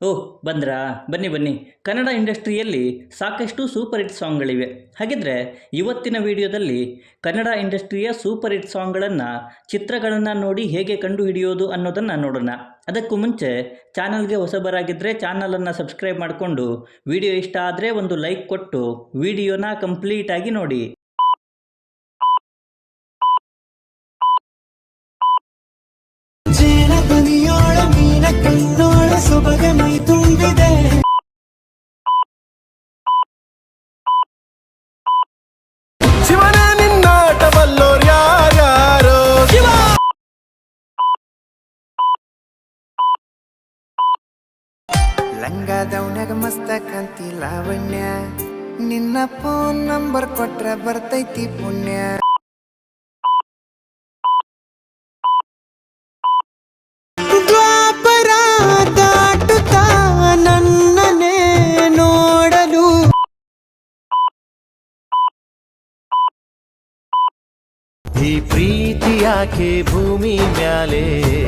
ಓಹ್, ಬಂದ್ರಾ? ಬನ್ನಿ ಬನ್ನಿ. ಕನ್ನಡ ಇಂಡಸ್ಟ್ರಿಯಲ್ಲಿ ಸಾಕಷ್ಟು ಸೂಪರ್ ಹಿಟ್ ಸಾಂಗ್ಗಳಿವೆ. ಹಾಗಿದ್ರೆ ಇವತ್ತಿನ ವಿಡಿಯೋದಲ್ಲಿ ಕನ್ನಡ ಇಂಡಸ್ಟ್ರಿಯ ಸೂಪರ್ ಹಿಟ್ ಸಾಂಗ್ಗಳನ್ನು, ಚಿತ್ರಗಳನ್ನು ನೋಡಿ ಹೇಗೆ ಕಂಡು ಹಿಡಿಯೋದು ಅನ್ನೋದನ್ನು ನೋಡೋಣ. ಅದಕ್ಕೂ ಮುಂಚೆ ಚಾನಲ್ಗೆ ಹೊಸಬರಾಗಿದ್ದರೆ ಚಾನಲನ್ನು ಸಬ್ಸ್ಕ್ರೈಬ್ ಮಾಡಿಕೊಂಡು ವಿಡಿಯೋ ಇಷ್ಟ ಆದರೆ ಒಂದು ಲೈಕ್ ಕೊಟ್ಟು ವಿಡಿಯೋನ ಕಂಪ್ಲೀಟಾಗಿ ನೋಡಿ. ಲಂಗದವನಾಗ ಮಸ್ತ ಕಂತಿ ಲಾವಣ್ಯ ನಿನ್ನ ಫೋನ್ ನಂಬರ್ ಕೊಟ್ರ ಬರ್ತೈತಿ ಪುಣ್ಯ. ನೋಡಲು. ಈ ಪ್ರೀತಿ ಯಾಕೆ ಭೂಮಿ ಮ್ಯಾಲೆ?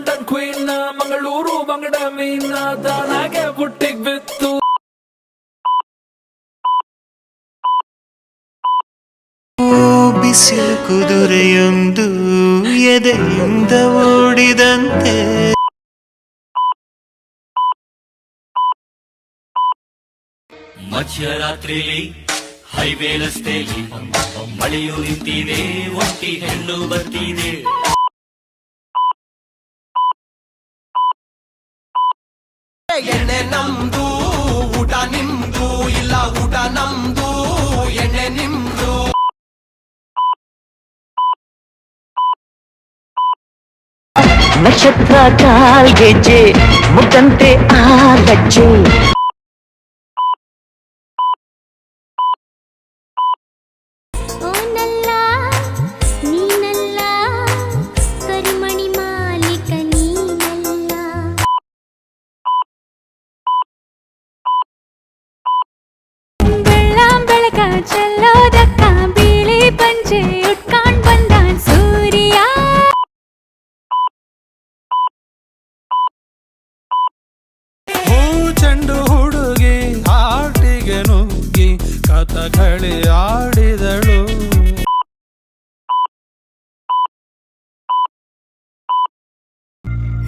ಲಂಡನ್ ಕ್ವೀನ್ ಮಂಗಳೂರು ಬಂಗಡ ಮೀನ ತಾನಾಗೆ ಬುಟ್ಟಿಗ್ ಬಿತ್ತು. ಬಿಸಿಲು ಕುದುರೆಯೊಂದು ಎದೆಯಿಂದ ಓಡಿದಂತೆ. ಮಧ್ಯರಾತ್ರಿಲಿ ಹೈವೇ ರಸ್ತೆಲಿ ಮಳೆಯು ನಿಂತಿದೆ ಒಟ್ಟಿ ಹೆಣ್ಣು ಬರ್ತಿದೆ. ಎಣ್ಣೆ ನಮ್ದು ಊಟ ನಿಮ್ದು ಇಲ್ಲ ಊಟ ನಮ್ದು ಎಣ್ಣೆ ನಿಮ್ದು. ನಕ್ಷತ್ರ ಕಾಲ್ಗೆಜ್ಜೆ ಮುಟ್ಟಂತೆ ಆ ಲಜ್ಜೆ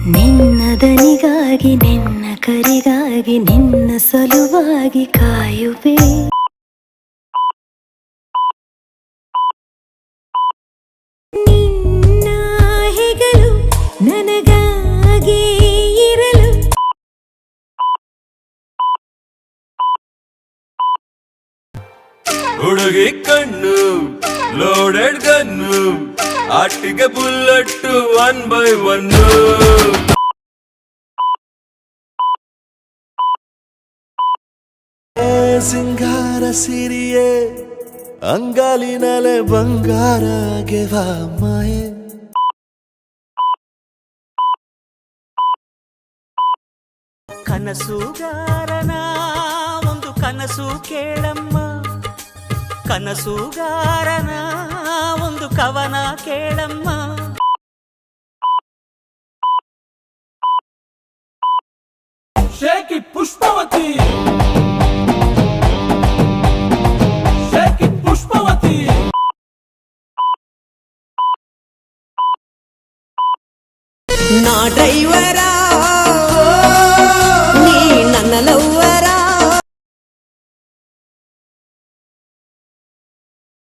ನಿನ್ನ ದನಿಗಾಗಿ ನಿನ್ನ ಕರಿಗಾಗಿ, ನಿನ್ನ ಸಲುವಾಗಿ ಕಾಯುವೆ. ನಿನ್ನ ಹೆಗಲು ನನಗಾಗಿ ಇರಲು. ಹುಡುಗಿ ಕಣ್ಣು, loaded gun. ಆಟಿಗೆ ಬುಲ್ಲಟ್ one by one ಸಿಂಗಾರ ಸಿರಿಯೇ ಅಂಗಾಲಿನಲೆ ಬಂಗಾರ ಗೆವಾ ಮಾಯೆ ಕನಸುಗಾರನ ಒಂದು ಕನಸು ಕೇಳಮ್ಮ ಕನಸುಗಾರನ ಒಂದು ಕವನ ಕೇಳಮ್ಮ ಶೇಕಿ ಪುಷ್ಪವತಿ ಶೇಕಿ ಪುಷ್ಪವತಿ ನಾ ಡ್ರೈವರ